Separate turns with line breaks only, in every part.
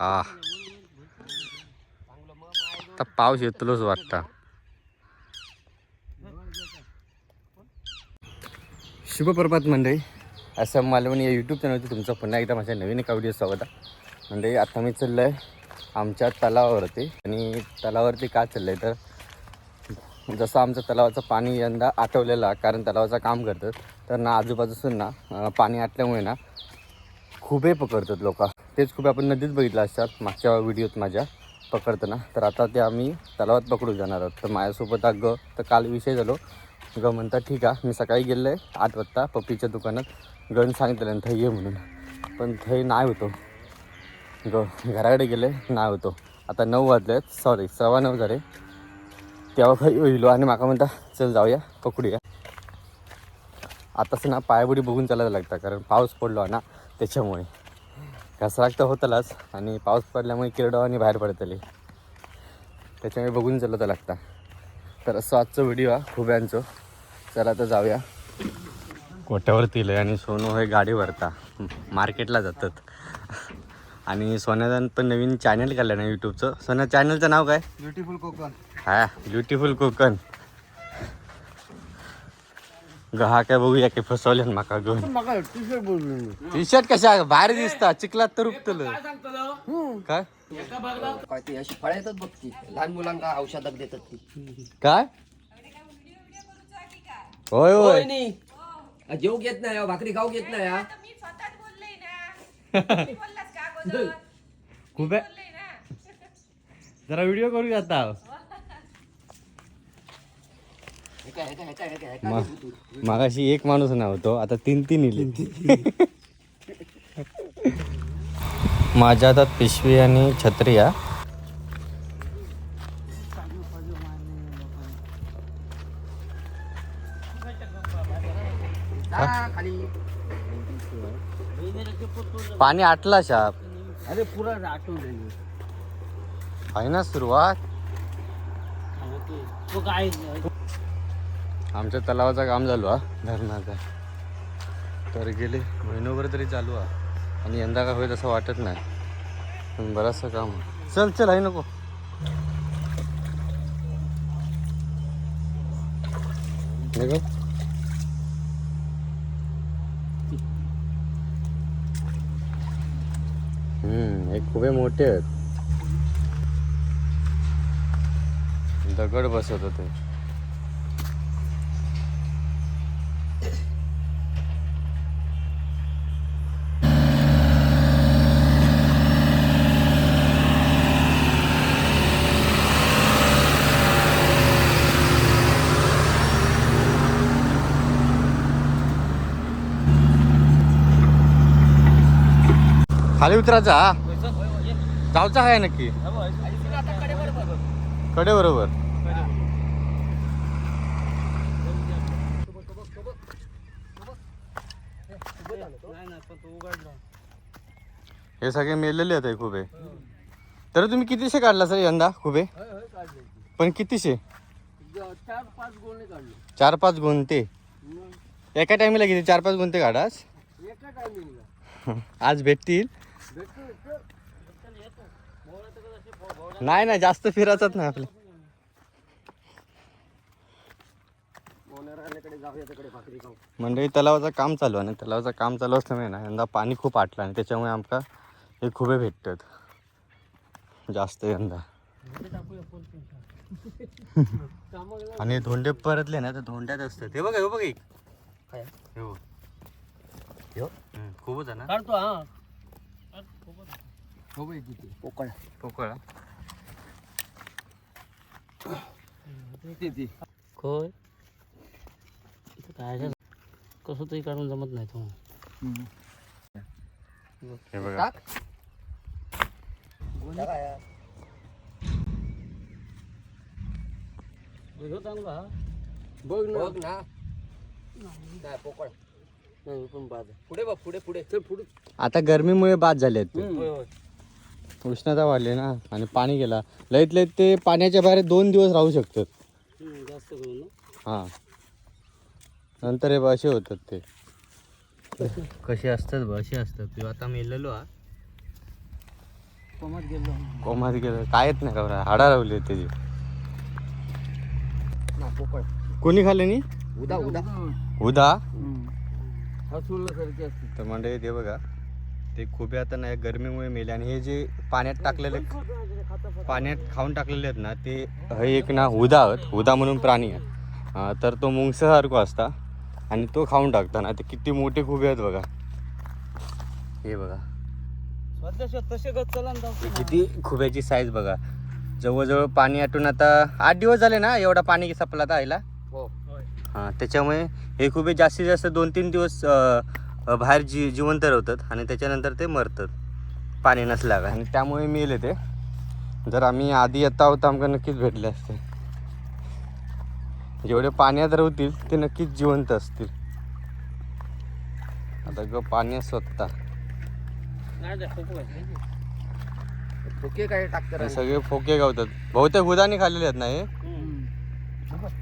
हा आता पाऊस येतलोच वाटता. शुभप्रभात मंडळी. असं मालवणी या यूट्यूब चॅनलवरती तुमचं पुन्हा एकदा माझ्या नवीन एका व्हिडिओ स्वागत आहे. मंडळी आता मी चाललो आहे आमच्या तलावावरती. आणि तलावावरती का चाललं आहे तर जसं आमचं तलावाचं पाणी यंदा आटवलेलं कारण तलावाचं काम करतात तर ना आजूबाजूसून ना पाणी आटल्यामुळे ना खुबे पकडतात लोक. तेच खूप आपण नदीत बघितलं असतात मागच्या व्हिडिओत माझ्या पकडताना. तर आता ते आम्ही तलावात पकडू जाणार आहोत. तर माझ्यासोबत ग तर काल विषय झालो. ग म्हणतात ठीक आहे मी सकाळी गेलो आहे आठ वाजता पप्पीच्या दुकानात. गण सांगितलं थै ये म्हणून. पण थंय नाही होतो. ग घराकडे गेले नाही होतो. आता नऊ वाजले आहेत सॉरी सव्वा नऊ झाले. तेव्हा काही होईलो आणि माका म्हणता चल जाऊया पकडूया. आताच ना पायाबुडी बघून चालायला लागतं कारण पाऊस पडलो ना त्याच्यामुळे. घसराक तर होतलाच आणि पाऊस पडल्यामुळे किरडं आणि बाहेर पडतले त्याच्यामुळे बघून चालत लागता. तर असं आजचं व्हिडिओ हा खुब्यांचं. चला तर जाऊया. कोट्यावरती आहे आणि सोनू हे गाडी भरता. मार्केटला जातात. आणि सोन्यादान पण नवीन चॅनल काढलं ना यूट्यूबचं सोन्या चॅनलचं नाव काय?
ब्युटिफुल कोकण.
हा ब्युटिफुल कोकण. हा काय बघूया की फसवले ना माका घेऊन.
मका टी शर्ट
टी कशा भारी दिसता चिखलात तर उपतल काय
काय ती? अशी फळं येतात बघ ती लहान मुलांना औषधात देतात ती.
काय? होय होय.
नाही जेव घेत नाही हा, भाकरी खाऊ घेत नाही हा.
मी स्वतःच बोलले ना. तुम्ही बोललास का अगोदर?
खूप
बोलले ना.
जरा व्हिडिओ करू आता.
काय?
मागाशी एक माणूस नव्हतो आता तीन तीन इले. माझ्या हातात पिशवी आणि छत्री या पाणी आटला शाप.
अरे पुरा
आहे ना सुरुवात.
तो काय
आमच्या तलावाचं काम चालू हा. धरणाचा. तर गेले. महिनोभर तरी चालू हा. आणि यंदा का होईल असं वाटत नाही. पण बरंचसं काम चल चल आहे नको. हम्म हे खूप मोठे आहेत. दगड बसत होते खाली उतरायचा? जाऊचा आहे नक्की. कडे बरोबर. हे सगळे मेलेले आहेत खुबे. तर तुम्ही कितीशे काढला सर यंदा खुबे? पण कितीशे?
चार पाच
गुंते एका टायमिला किती? चार पाच गुंते काढास
टायमिंगला
आज भेटतील. नाही नाही जास्त फिरायचंच नाही आपलं. मंडळी तलावाचं काम चालू आहे आणि तलावाचं काम चालू असल्यामुळे ना यंदा पाणी खूप आटलं आणि त्याच्यामुळे आमका हे खुबे भेटतात. जास्त यंदा. आणि धोंडे परतले ना तर धोंड्यात असतात. हे बघा हे बघ एक. खूपच आहे ना.
पोकळ
पोकळ
खोय इथं काय झालं? कसं तरी काढून जमत नाही तो
हे बघा.
चांगला
ना. बघ ना. काय पोकळ.
नाही पण बाद
पुढे बघ पुढे पुढे. चल पुढे.
आता गरमीमुळे बाद झाले आहेत ते.
होय होय.
उष्णता वाढली ना आणि पाणी गेला. लईत लईत ते पाण्याच्या बाहेर दोन दिवस राहू शकतात.
जास्त करून
हां. नंतर हे असे होतात ते. कसे असतात बा असे असतात. आता मेलेलो हा.
कोमात गेलो.
कोमात गेलं. काय येत नाही का हाडा लावली होती त्याची.
ना
कोणी खाल्ले नी
उदा उदा.
उदा?
सारखी असते.
तर म्हणजे ते बघा. ते खूप आता नाही गरमीमुळे मेले. आणि हे जे पाण्यात टाकलेले पाण्यात खाऊन टाकलेले आहेत ना ते हे एक ना हुदा आहेत. हुदा म्हणून प्राणी आहे तर तो मुंगसासारखो असता आणि तो खाऊन टाकता. ना ते किती मोठे खुबे आहेत बघा. हे बघा. किती खुब्याची साईज बघा. जवळजवळ पाणी आटून आता आठ दिवस झाले ना एवढा पाणी संपला आता आईला?
हो.
हां त्याच्यामुळे हे खूप जास्तीत जास्त दोन तीन दिवस बाहेर जी जिवंत राहतात आणि त्याच्यानंतर ते मरतात. पाणी नसल्यावर. आणि त्यामुळे मेले ते जर आम्ही आधी येता होता आमका नक्कीच भेटले असते. जेवढे पाण्यात राहतील ते नक्कीच जिवंत असतील. आता ग पाण्यात स्वतः.
ओके काय टाकतात?
हे सगळे फोके गावतात. बहुतेक हुदानी खाल्लेले आहेत ना हे?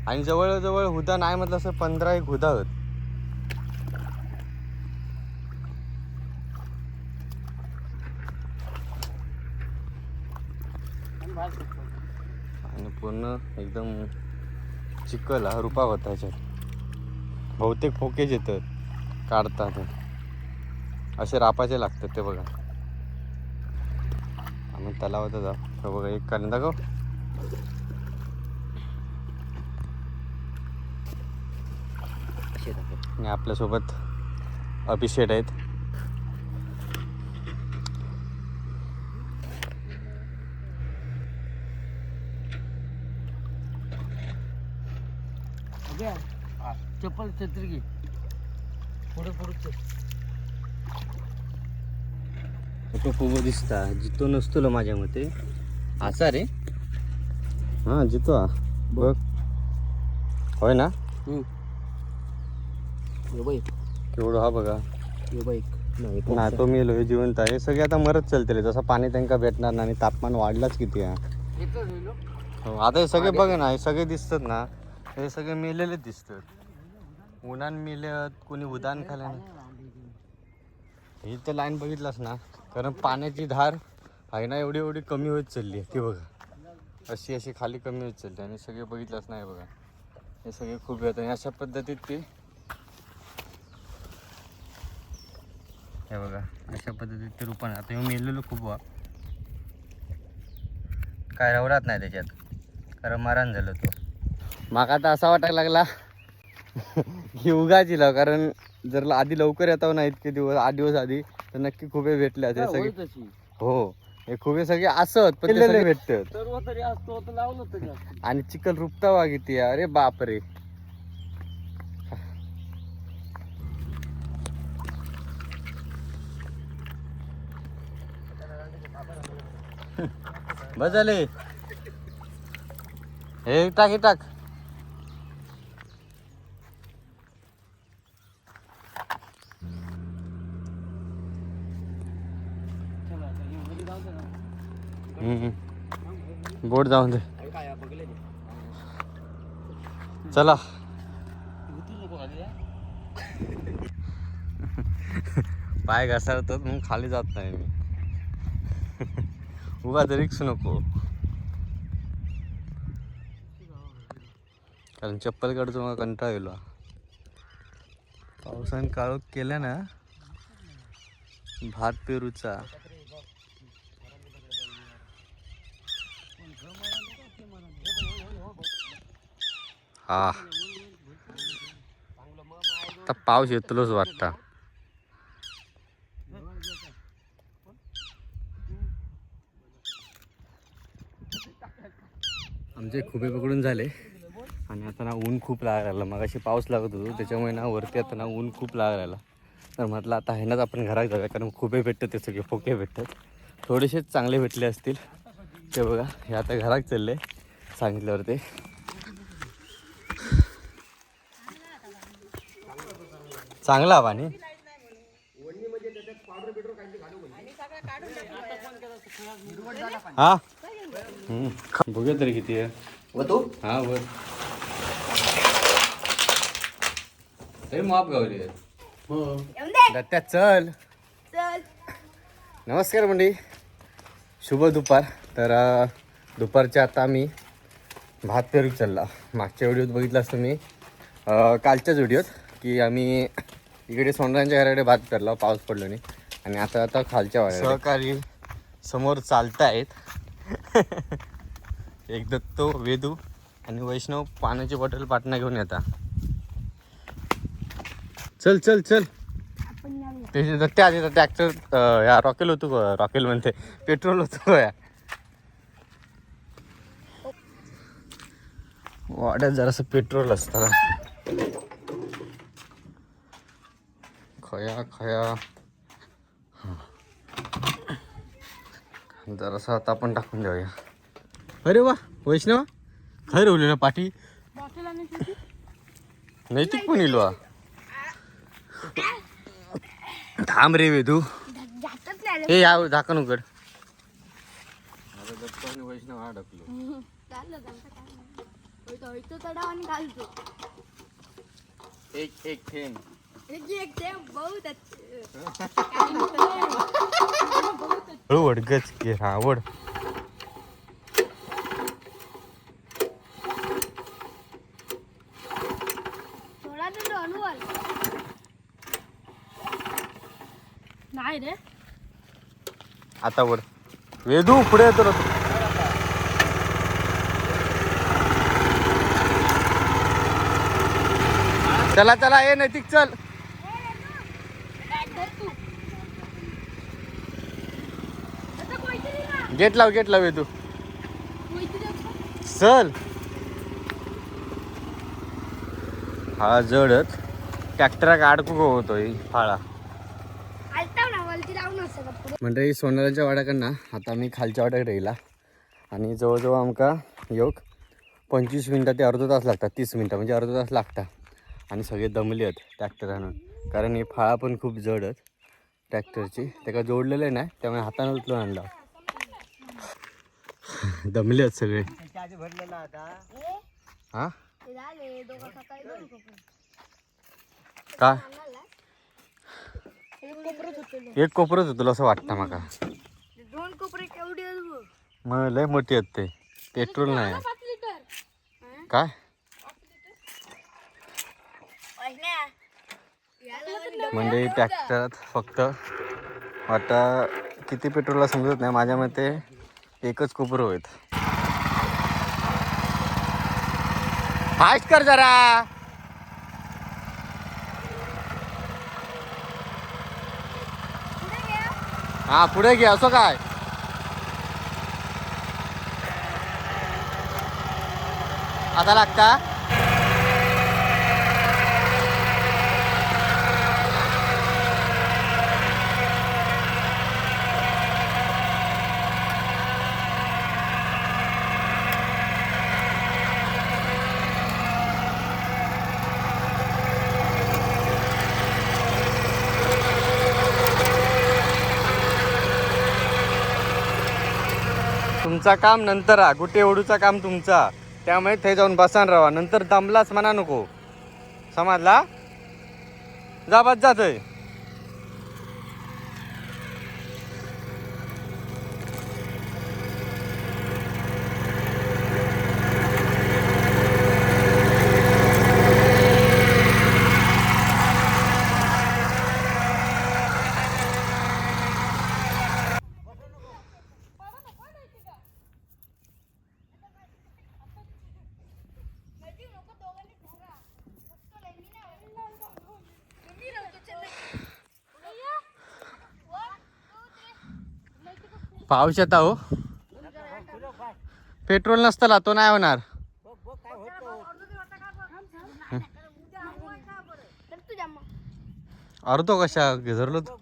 आणि जवळजवळ हुदा नाही म्हटलं असं पंधरा एक हुदा होत. आणि पूर्ण एकदम चिखल हा रुपा होता ह्याच्यात बहुतेक फोकेज येतात काढतात. असे रापाचे लागतात ते बघा. आम्ही तलावात जाऊ हे बघा एक कांदा दाखव. आणि आपल्यासोबत अभिषेक आहेत.
चप्पल छत्री घे. पुढे पुढे
तो फुगो दिसता. जितो नसतो माझ्या मते. असा रे. हा जितो हा. बघ. होय ना? केवढं हा बघा.
नाही
तो मेलो हे जिवंत आहे. हे सगळे आता मरत चालते रे. जसं पाणी त्यांना भेटणार नाही आणि तापमान वाढलाच किती हा. हो, आता हे सगळे बघ ना हे सगळे दिसतात ना. हे सगळे मेलेले दिसतात. उन्हान मेल्यात कोणी उदान खाल्लं ही तर लाईन बघितलास ना कारण पाण्याची धार आहे ना एवढी एवढी कमी होत चालली आहे ती बघा. अशी अशी खाली कमी होत चालली आणि सगळे बघितलंच नाही बघा. हे सगळे खूप येतात आणि अशा पद्धतीत ते हे बघा अशा पद्धतीत ते रूपाने आता हे मेलेलो खूप वा काय रवरात नाही त्याच्यात. कारण मरण झालं तो. माका आता असा वाटायला लागला की उगाच इला कारण जर आधी लवकर येतो ना इतके दिवस आठ दिवस आधी तर नक्की खुबे भेटले असते सगळे. हो हे खुबे सगळे असत पण ते सगळे भेटतात.
सर्व तरी असतो तर लावलं तरी असतं
आणि चिकल रुपता वा किती. अरे बापरे. बस झाले. हे टाक हे टाक
चला आता हे मध्ये जाऊ दे ना.
हम्म. बोट जाऊन दे. चला. पाय घसरतात मग खाली जात नाही मी. उगा रिक्स नको. कारण चप्पल काढतो मग कंटाळा येलो पावसाने काळोख केला ना. भात पेरूचा. हा आता पाऊस येतलोच वाटता. आमचे खुबे पकडून झाले. आणि आता ना ऊन खूप लागायला मग अशी पाऊस लागत होतो त्याच्यामुळे ना वरती आता ना ऊन खूप लागायला तर म्हटलं आता आहे नाच आपण घरात जाऊया कारण खुबे भेटतात ते सगळे फोके भेटतात. थोडेसेच चांगले भेटले असतील. ते बघा हे आता घरात चालले सांगितल्यावर ते चांगला पाणी हा? हम्म. बघूया तरी किती आहे.
व तू?
हा वर. तरी माप गावली दत्त्या चल. नमस्कार मंडळी. शुभ दुपार. तर दुपारच्या आता आम्ही भात पेरूक चालला. मागच्या व्हिडिओत बघितलं असतं मी अ, कालच्याच व्हिडिओत की आम्ही इकडे सोनरांच्या घराकडे भात पेरला पाऊस पडलो नाही. आणि आता आता खालच्या वाड्या सहकारी समोर चालतायत. एक दत्तो वेदू आणि वैष्णव पाण्याची बॉटल पाटणा घेऊन येता चल चल चल. ते त्या आधी ट्रॅक्टर या रॉकेल होतो रॉकेल म्हणते. पेट्रोल होतो या. वाड्यात जरासं पेट्रोल असतं. खया खया. जरासं आता आपण टाकून देऊया. अरे वा वैष्णव. खय रवलेलं पाठी नैतिक पण येईल वा. थांब रे वेदू. हे या झाकण उघड. वैष्णव अडकलो एक एक थेंब हळूवड गच के हा वड
नाही रे
आता वड वेदू पुढे येतो रे चला चला ये नैतिक चल. गेट लाव गेट लाव तू. चल. हा जडच ट्रॅक्टराक अडकू होतोय फाळा. म्हणजे सोनाराच्या वाड्याकडनं आता मी खालच्या वाड्याकडे येला आणि जवळजवळ आमका योग पंचवीस मिनटं ते अर्धा तास लागतात तीस मिनटं म्हणजे अर्धा तास लागतात आणि सगळे दमले आहेत ट्रॅक्टर आणून. कारण ही फाळा पण खूप जड आहेत ट्रॅक्टरची. त्याला जोडलेले नाही त्यामुळे हातानं उचलून आणला. दमले आहेत सगळे. हा? का एक कोपरच होतं असं वाटतं माका.
दोन कोपरे केवढे.
मग लय मोठी आहेत ते. पेट्रोल नाही काय?
म्हणजे
ट्रॅक्टरात फक्त वाटा किती पेट्रोलला समजत नाही. माझ्या मते एकच कोपर होत फास्ट कर जरा. हा पुढे घे असं काय? आता लागता? तुमचा काम नंतर हा गुटे ओढूचा काम तुमचा. त्यामुळे थे जाऊन बसान राहा नंतर दमलाच म्हणा नको. समजला? जा बस जातोय. पाऊस येता हो पेट्रोल नसताना तो नाही होणार. अर्धो कशा घेरलो तू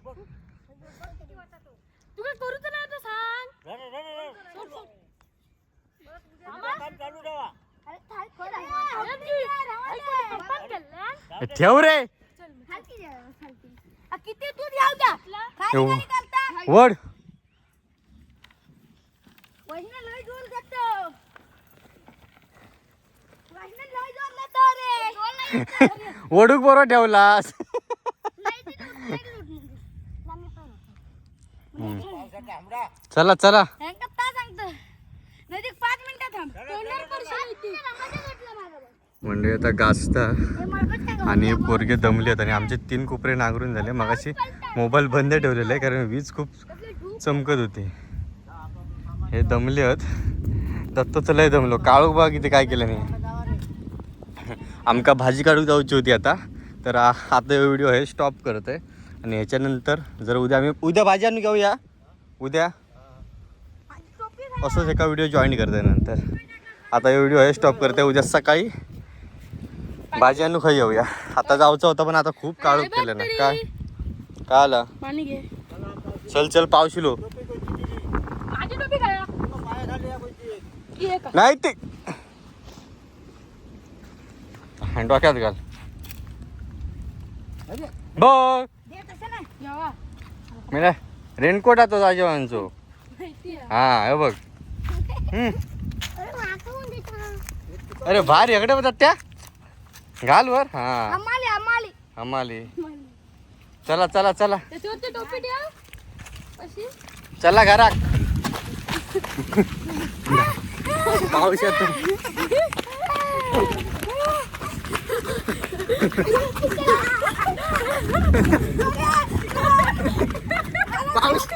तू काय करू
ओढूक बरोबर ठेवलास चला चला. म्हणजे आता गाजता. आणि पोरगे दमलेत आणि आमचे तीन कोपरे नांगरून झाले. मगाशी मोबाईल बंद ठेवलेले आहे कारण वीज खूप चमकत होती. हे दमले आहेत. दत्तचं लय दमलो. काळोबा इथे काय केलं नाही आमका भाजी काढूक जाऊची होती आता. तर आ- आता व्हिडिओ आहे स्टॉप करत आहे. आणि ह्याच्यानंतर जर उद्या आम्ही उद्या भाजी आणून घेऊया. उद्या. असंच एका व्हिडिओ जॉईन करते नंतर. आता हे व्हिडिओ आहे स्टॉप करते उद्या सकाळी. भाजी आणू खाई येऊया. आता जाऊचं होतं पण आता खूप काळोख केलं ना. काय? काय आला? चल चल पावशिलो. नाही ते डोक्यात घाल. बघ. मेरा रेनकोट आता जाजेवांचो हा हे बघ.
अरे
भारी एकडे बघतात त्या? घाल वर. हा.
आम्हाली
चला चला चला. चला घरात. Paus.